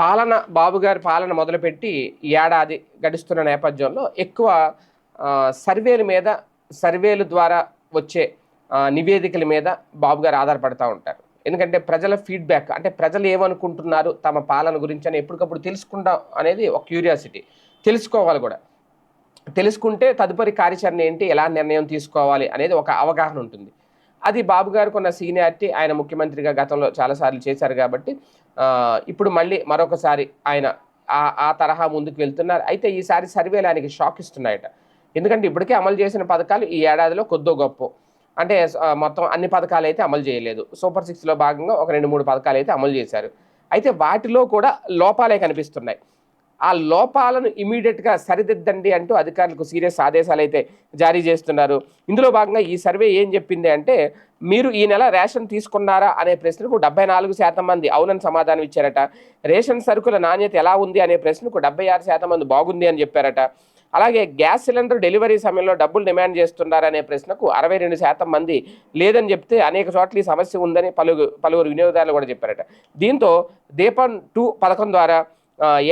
పాలన బాబు గారి పాలన మొదలుపెట్టి ఏడాది గడుస్తున్న నేపథ్యంలో ఎక్కువ సర్వేల మీద సర్వేల ద్వారా వచ్చే నివేదికల మీద బాబు గారు ఆధారపడతా ఉంటారు. ఎందుకంటే ప్రజల ఫీడ్బ్యాక్ అంటే ప్రజలు ఏమనుకుంటున్నారు తమ పాలన గురించి అని ఎప్పటికప్పుడు తెలుసుకుంటాం అనేది ఒక క్యూరియాసిటీ. తెలుసుకోవాలి కూడా. తెలుసుకుంటే తదుపరి కార్యాచరణ ఏంటి ఎలా నిర్ణయం తీసుకోవాలి అనేది ఒక అవగాహన ఉంటుంది. అది బాబు గారికి ఉన్న సీనియారిటీ ఆయన ముఖ్యమంత్రిగా గతంలో చాలాసార్లు చేశారు కాబట్టి ఇప్పుడు మళ్ళీ మరొకసారి ఆయన ఆ ఆ తరహా ముందుకు వెళ్తున్నారు. అయితే ఈసారి సర్వేలు ఆయనకి షాక్ ఇస్తున్నాయట. ఎందుకంటే ఇప్పటికే అమలు చేసిన పథకాలు ఈ ఏడాదిలో కొద్దో గొప్ప. అంటే మొత్తం అన్ని పథకాలు అయితే అమలు చేయలేదు. సూపర్ సిక్స్లో భాగంగా ఒక రెండు మూడు పథకాలు అయితే అమలు చేశారు. అయితే వాటిలో కూడా లోపాలే కనిపిస్తున్నాయి. ఆ లోపాలను ఇమీడియట్గా సరిదిద్దండి అంటూ అధికారులకు సీరియస్ ఆదేశాలు అయితే జారీ చేస్తున్నారు. ఇందులో భాగంగా ఈ సర్వే ఏం చెప్పింది అంటే మీరు ఈ నెల రేషన్ తీసుకున్నారా అనే ప్రశ్నకు డెబ్బై నాలుగు శాతం మంది అవునని సమాధానం ఇచ్చారట. రేషన్ సరుకుల నాణ్యత ఎలా ఉంది అనే ప్రశ్నకు డెబ్బై ఆరు శాతం మంది బాగుంది అని చెప్పారట. అలాగే గ్యాస్ సిలిండర్ డెలివరీ సమయంలో డబ్బులు డిమాండ్ చేస్తున్నారనే ప్రశ్నకు అరవై రెండు శాతం మంది లేదని చెప్తే అనేక చోట్ల ఈ సమస్య ఉందని పలువురు పలువురు వినియోగదారులు కూడా చెప్పారట. దీంతో దీపం టూ పథకం ద్వారా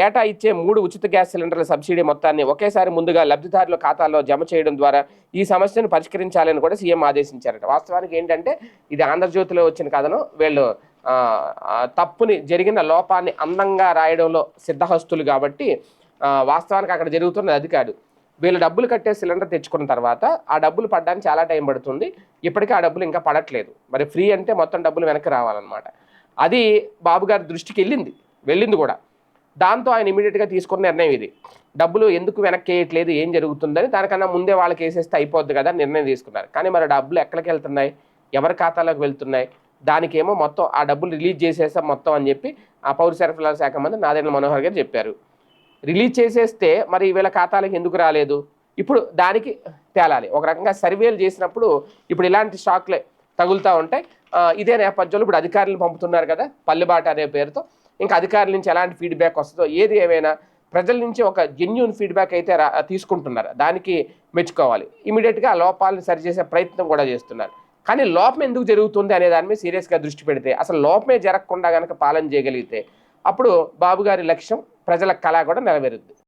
ఏటా ఇచ్చే మూడు ఉచిత గ్యాస్ సిలిండర్ల సబ్సిడీ మొత్తాన్ని ఒకేసారి ముందుగా లబ్ధిదారుల ఖాతాల్లో జమ చేయడం ద్వారా ఈ సమస్యను పరిష్కరించాలని కూడా సీఎం ఆదేశించారట. వాస్తవానికి ఏంటంటే ఇది ఆంధ్రజ్యోతిలో వచ్చిన కథను వీళ్ళు తప్పుని జరిగిన లోపాన్ని అందంగా రాయడంలో సిద్ధహస్తులు కాబట్టి వాస్తవానికి అక్కడ జరుగుతున్నది అది కాదు. వీళ్ళు డబ్బులు కట్టే సిలిండర్ తెచ్చుకున్న తర్వాత ఆ డబ్బులు పడడానికి చాలా టైం పడుతుంది. ఇప్పటికీ ఆ డబ్బులు ఇంకా పడట్లేదు. మరి ఫ్రీ అంటే మొత్తం డబ్బులు వెనక్కి రావాలన్నమాట. అది బాబు గారి దృష్టికి వెళ్ళింది. వెళ్ళింది కూడా. దాంతో ఆయన ఇమీడియట్గా తీసుకున్న నిర్ణయం ఇది. డబ్బులు ఎందుకు వెనక్కి వేయట్లేదు ఏం జరుగుతుందని దానికన్నా ముందే వాళ్ళకి వేసేస్తే అయిపోద్ది కదా నిర్ణయం తీసుకున్నారు. కానీ మరి డబ్బులు ఎక్కడికి వెళ్తున్నాయి? ఎవరి ఖాతాలోకి వెళ్తున్నాయి? దానికేమో మొత్తం ఆ డబ్బులు రిలీజ్ చేసేస్తాం మొత్తం అని చెప్పి ఆ పౌర సరఫరాల శాఖ మంత్రి నాదేంద్ర మనోహర్ గారు చెప్పారు. రిలీజ్ చేసేస్తే మరి వీళ్ళ ఖాతాలకు ఎందుకు రాలేదు? ఇప్పుడు దానికి తేలాలి. ఒక రకంగా సర్వేలు చేసినప్పుడు ఇప్పుడు ఇలాంటి షాక్లే తగులుతూ ఉంటాయి. ఇదే నేపథ్యంలో ఇప్పుడు అధికారులు పంపుతున్నారు కదా పల్లెబాట అనే పేరుతో. ఇంకా అధికారుల నుంచి ఎలాంటి ఫీడ్బ్యాక్ వస్తుందో ఏది ఏమైనా ప్రజల నుంచి ఒక జెన్యున్ ఫీడ్బ్యాక్ అయితే రా తీసుకుంటున్నారు. దానికి మెచ్చుకోవాలి. ఇమీడియట్గా ఆ లోపాలను సరిచేసే ప్రయత్నం కూడా చేస్తున్నారు. కానీ లోపం ఎందుకు జరుగుతుంది అనే దాని మీద సీరియస్గా దృష్టి పెడితే అసలు లోపమే జరగకుండా కనుక పాలన చేయగలిగితే అప్పుడు బాబు గారి లక్ష్యం ప్రజల కళ కూడా నెరవేరుద్ది.